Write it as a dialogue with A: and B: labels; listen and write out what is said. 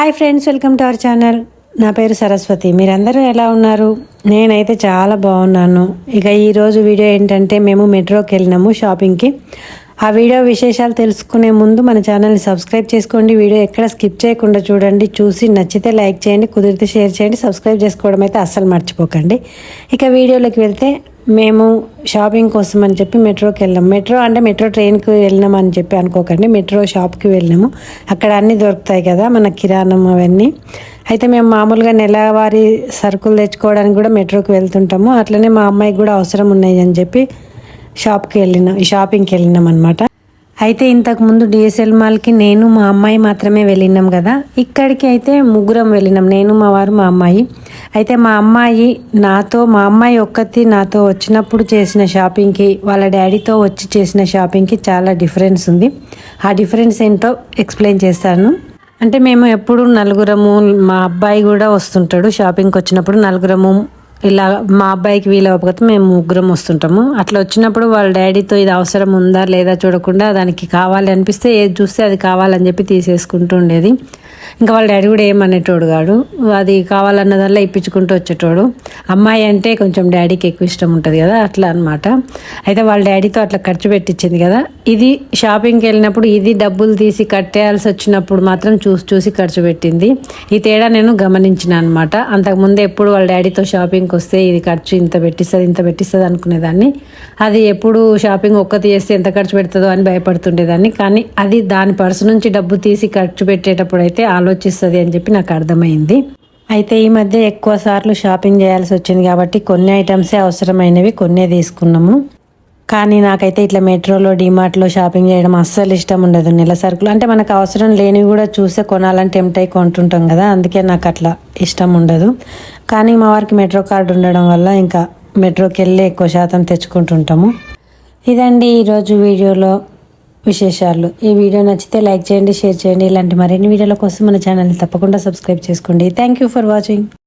A: Hi friends welcome to our channel. నా పేరు సరస్వతి. మీరందరూ ఎలా ఉన్నారు? నేనైతే చాలా బాగున్నాను. ఇక ఈరోజు వీడియో ఏంటంటే మేము మెట్రోకి వెళ్ళినాము షాపింగ్కి. ఆ వీడియో విశేషాలు తెలుసుకునే ముందు మన ఛానల్ని సబ్స్క్రైబ్ చేసుకోండి. వీడియో ఎక్కడ స్కిప్ చేయకుండా చూడండి. చూసి నచ్చితే లైక్ చేయండి కుదిరితే షేర్ చేయండి. సబ్స్క్రైబ్ చేసుకోవడం అయితే అస్సలు మర్చిపోకండి. ఇక వీడియోలోకి వెళ్తే మేము షాపింగ్ కోసం అని చెప్పి మెట్రోకి వెళ్ళాం. మెట్రో అంటే మెట్రో ట్రైన్కి వెళ్ళినాం అని చెప్పి అనుకోకండి. మెట్రో షాప్కి వెళ్ళినాము అక్కడ అన్నీ దొరుకుతాయి కదా మన కిరాణం అవన్నీ. అయితే మేము మామూలుగా నెలవారీ సరుకులు తెచ్చుకోవడానికి కూడా మెట్రోకి వెళ్తుంటాము. అట్లనే మా అమ్మాయికి కూడా అవసరం ఉన్నాయి అని చెప్పి షాప్కి వెళ్ళినాం షాపింగ్కి వెళ్ళినాం అనమాట అయితే ఇంతకుముందు డిఎస్ఎల్ మాల్కి నేను మా అమ్మాయి మాత్రమే వెళ్ళినాం కదా. ఇక్కడికి అయితే ముగ్గురం వెళ్ళినాం. నేను మా వారు మా అమ్మాయి. అయితే మా అమ్మాయి నాతో మా అమ్మాయి ఒక్కతి నాతో వచ్చినప్పుడు చేసిన షాపింగ్కి వాళ్ళ డాడీతో వచ్చి చేసిన షాపింగ్కి చాలా డిఫరెన్స్ ఉంది. ఆ డిఫరెన్స్ ఏంటో ఎక్స్ప్లెయిన్ చేస్తాను. అంటే మేము ఎప్పుడు నలుగురము మా అబ్బాయి కూడా వస్తుంటాడు షాపింగ్కి వచ్చినప్పుడు నలుగురము ఇలా మా అబ్బాయికి వీలు అవ్వకపోతే మేము ముగ్గురం వస్తుంటాము. అట్లా వచ్చినప్పుడు వాళ్ళ డాడీతో ఇది అవసరం ఉందా లేదా చూడకుండా దానికి కావాలి అనిపిస్తే ఏది చూస్తే అది కావాలని చెప్పి తీసేసుకుంటూ ఉండేది. ఇంకా వాళ్ళ డాడీ కూడా ఏమనేటోడు కాడు. అది కావాలన్నదల్లా ఇప్పించుకుంటూ వచ్చేటోడు. అమ్మాయి అంటే కొంచెం డాడీకి ఎక్కువ ఇష్టం ఉంటుంది కదా అట్లా అనమాట అయితే వాళ్ళ డాడీతో అట్లా ఖర్చు పెట్టించింది కదా. ఇది షాపింగ్కి వెళ్ళినప్పుడు ఇది డబ్బులు తీసి కట్టేయాల్సి వచ్చినప్పుడు మాత్రం చూసి చూసి ఖర్చు పెట్టింది. ఈ తేడా నేను గమనించిన అనమాట అంతకుముందు ఎప్పుడు వాళ్ళ డాడీతో షాపింగ్ షాపింగ్కి వస్తే ఇది ఖర్చు ఇంత పెట్టిస్తుంది ఇంత పెట్టిస్తుంది అనుకునేదాన్ని. అది ఎప్పుడు షాపింగ్ ఒక్కటి చేస్తే ఎంత ఖర్చు పెడుతుందో అని భయపడుతుండేదాన్ని. కానీ అది దాని పర్సు నుంచి డబ్బు తీసి ఖర్చు పెట్టేటప్పుడు అయితే ఆలోచిస్తుంది అని చెప్పి నాకు అర్థమైంది. అయితే ఈ మధ్య ఎక్కువ సార్లు షాపింగ్ చేయాల్సి వచ్చింది కాబట్టి కొన్ని ఐటమ్సే అవసరమైనవి కొన్నే తీసుకున్నాము. కానీ నాకైతే ఇట్లా మెట్రోలో డిమార్ట్లో షాపింగ్ చేయడం అస్సలు ఇష్టం ఉండదు. నెల సరుకులు అంటే మనకు అవసరం లేనివి కూడా చూసే కొనాలని టెంప్ట్ అయి కొంటుంటాం కదా. అందుకే నాకు అట్లా ఇష్టం ఉండదు. కానీ మా వారికి మెట్రో కార్డు ఉండడం వల్ల ఇంకా మెట్రోకి వెళ్ళి ఎక్కువ శాతం తెచ్చుకుంటుంటాము. ఇదండి ఈరోజు వీడియోలో విశేషాలు. ఈ వీడియో నచ్చితే లైక్ చేయండి షేర్ చేయండి. ఇలాంటి మరిన్ని వీడియోల కోసం మన ఛానల్ని తప్పకుండా సబ్స్క్రైబ్ చేసుకోండి. Thank you for watching